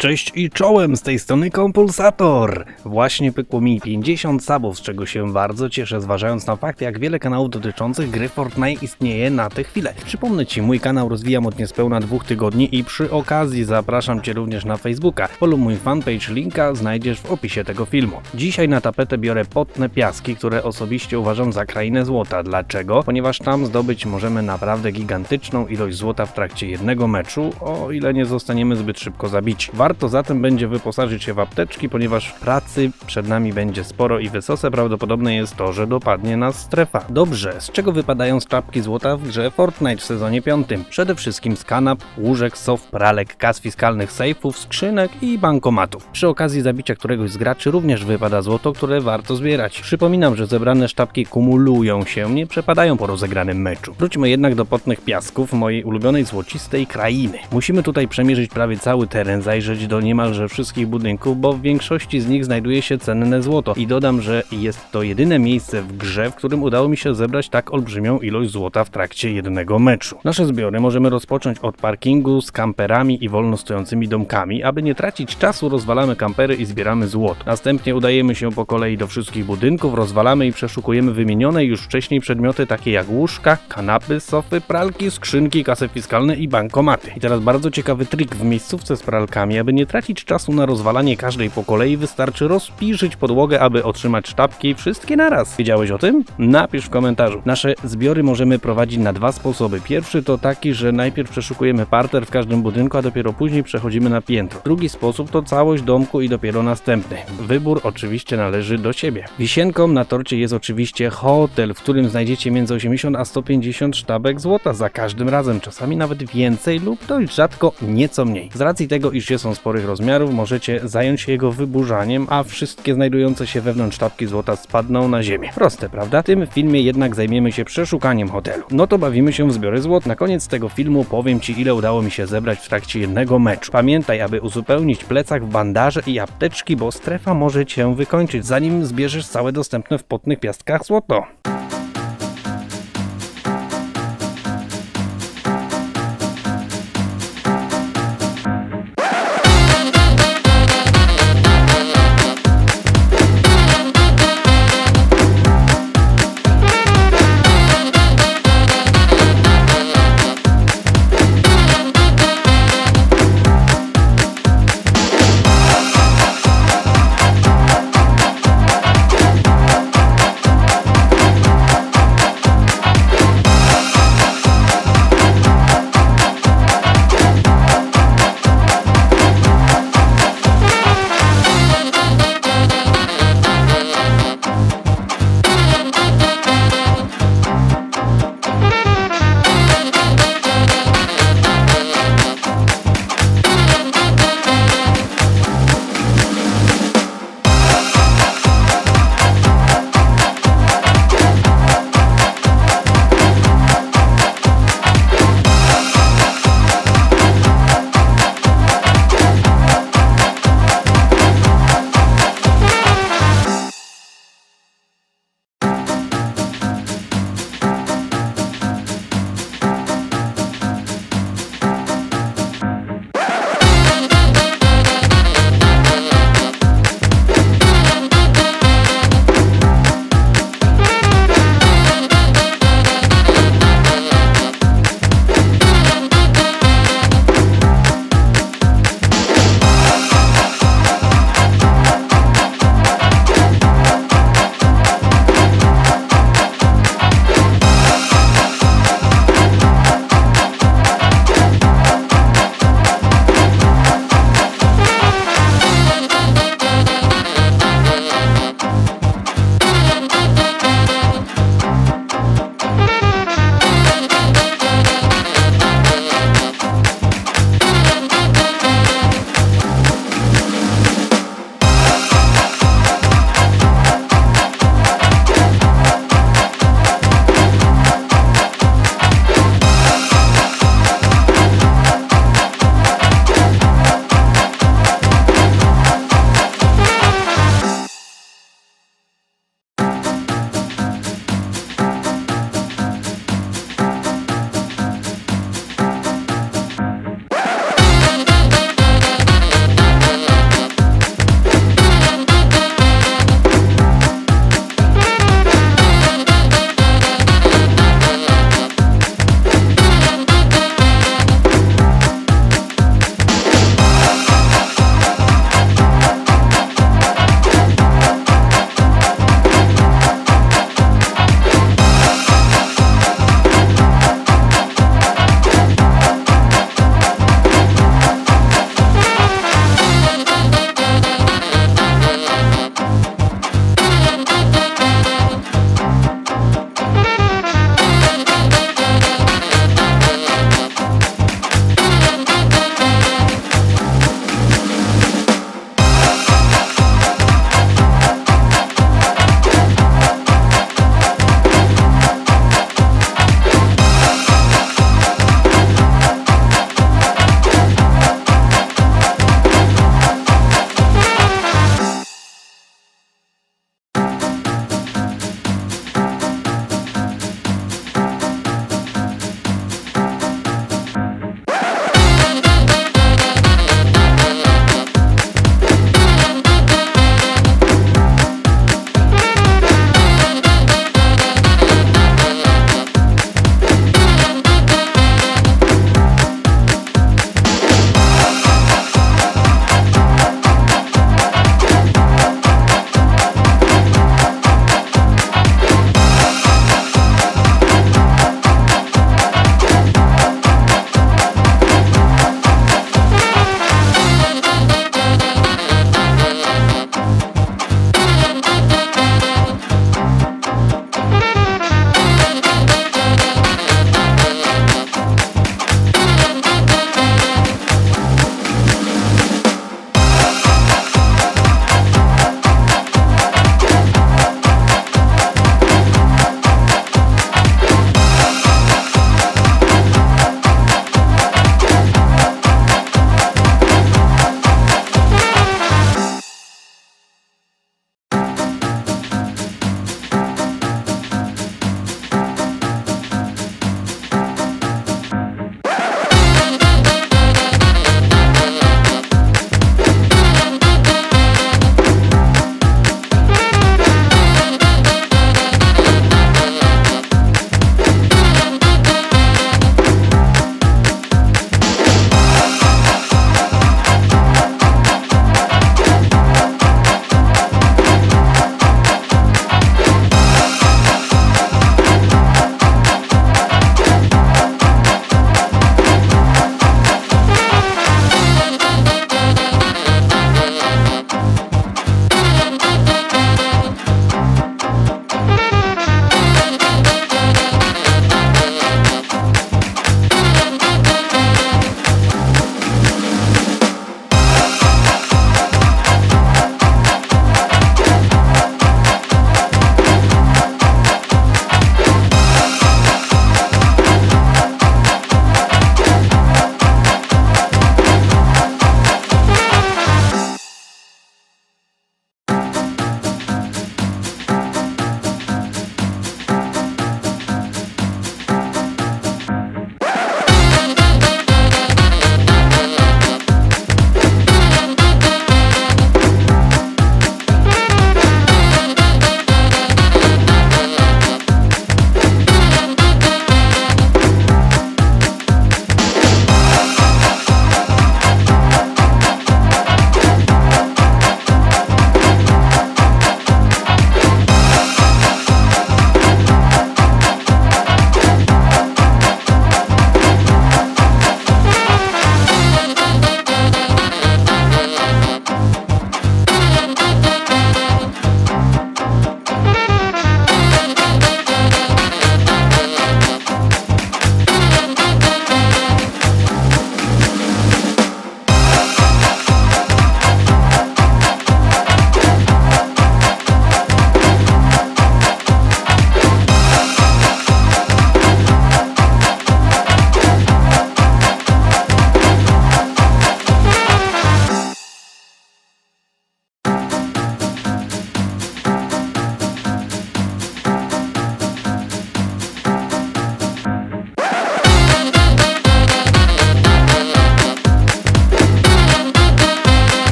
Cześć i czołem, z tej strony Kompulsator! Właśnie pykło mi 50 subów, z czego się bardzo cieszę, zważając na fakt, jak wiele kanałów dotyczących gry Fortnite istnieje na tę chwilę. Przypomnę Ci, mój kanał rozwijam od niespełna dwóch tygodni i przy okazji zapraszam Cię również na Facebooka. Poluj mój fanpage, linka znajdziesz w opisie tego filmu. Dzisiaj na tapetę biorę potne piaski, które osobiście uważam za krainę złota. Dlaczego? Ponieważ tam zdobyć możemy naprawdę gigantyczną ilość złota w trakcie jednego meczu, o ile nie zostaniemy zbyt szybko zabici. Warto zatem będzie wyposażyć się w apteczki, ponieważ pracy przed nami będzie sporo i wysoce prawdopodobne jest to, że dopadnie nas strefa. Dobrze, z czego wypadają z czapki złota w grze Fortnite w sezonie 5? Przede wszystkim z kanap, łóżek, sof, pralek, kas fiskalnych, sejfów, skrzynek i bankomatów. Przy okazji zabicia któregoś z graczy również wypada złoto, które warto zbierać. Przypominam, że zebrane sztabki kumulują się, nie przepadają po rozegranym meczu. Wróćmy jednak do potnych piasków mojej ulubionej złocistej krainy. Musimy tutaj przemierzyć prawie cały teren, zajrzeć do niemalże wszystkich budynków, bo w większości z nich znajduje się cenne złoto. I dodam, że jest to jedyne miejsce w grze, w którym udało mi się zebrać tak olbrzymią ilość złota w trakcie jednego meczu. Nasze zbiory możemy rozpocząć od parkingu z kamperami i wolno stojącymi domkami. Aby nie tracić czasu, rozwalamy kampery i zbieramy złoto. Następnie udajemy się po kolei do wszystkich budynków, rozwalamy i przeszukujemy wymienione już wcześniej przedmioty takie jak łóżka, kanapy, sofy, pralki, skrzynki, kasy fiskalne i bankomaty. I teraz bardzo ciekawy trik w miejscówce z pralkami, aby nie tracić czasu na rozwalanie każdej po kolei, wystarczy rozpiszyć podłogę, aby otrzymać sztabki wszystkie naraz. Wiedziałeś o tym? Napisz w komentarzu. Nasze zbiory możemy prowadzić na dwa sposoby. Pierwszy to taki, że najpierw przeszukujemy parter w każdym budynku, a dopiero później przechodzimy na piętro. Drugi sposób to całość domku i dopiero następny. Wybór oczywiście należy do ciebie. Wisienką na torcie jest oczywiście hotel, w którym znajdziecie między 80 a 150 sztabek złota za każdym razem, czasami nawet więcej lub dość rzadko nieco mniej. Z racji tego, iż są sporych rozmiarów, możecie zająć się jego wyburzaniem, a wszystkie znajdujące się wewnątrz sztabki złota spadną na ziemię. Proste, prawda? W tym filmie jednak zajmiemy się przeszukaniem hotelu. No to bawimy się w zbiory złot. Na koniec tego filmu powiem Ci, ile udało mi się zebrać w trakcie jednego meczu. Pamiętaj, aby uzupełnić plecak w bandaże i apteczki, bo strefa może Cię wykończyć, zanim zbierzesz całe dostępne w potnych piastkach złoto.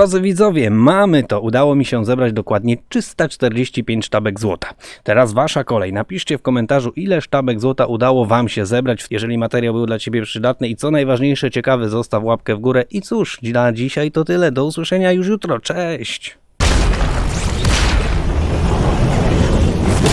Drodzy widzowie, mamy to. Udało mi się zebrać dokładnie 345 sztabek złota. Teraz wasza kolej. Napiszcie w komentarzu, ile sztabek złota udało wam się zebrać, jeżeli materiał był dla ciebie przydatny i co najważniejsze, ciekawy, zostaw łapkę w górę. I cóż, na dzisiaj to tyle. Do usłyszenia już jutro. Cześć!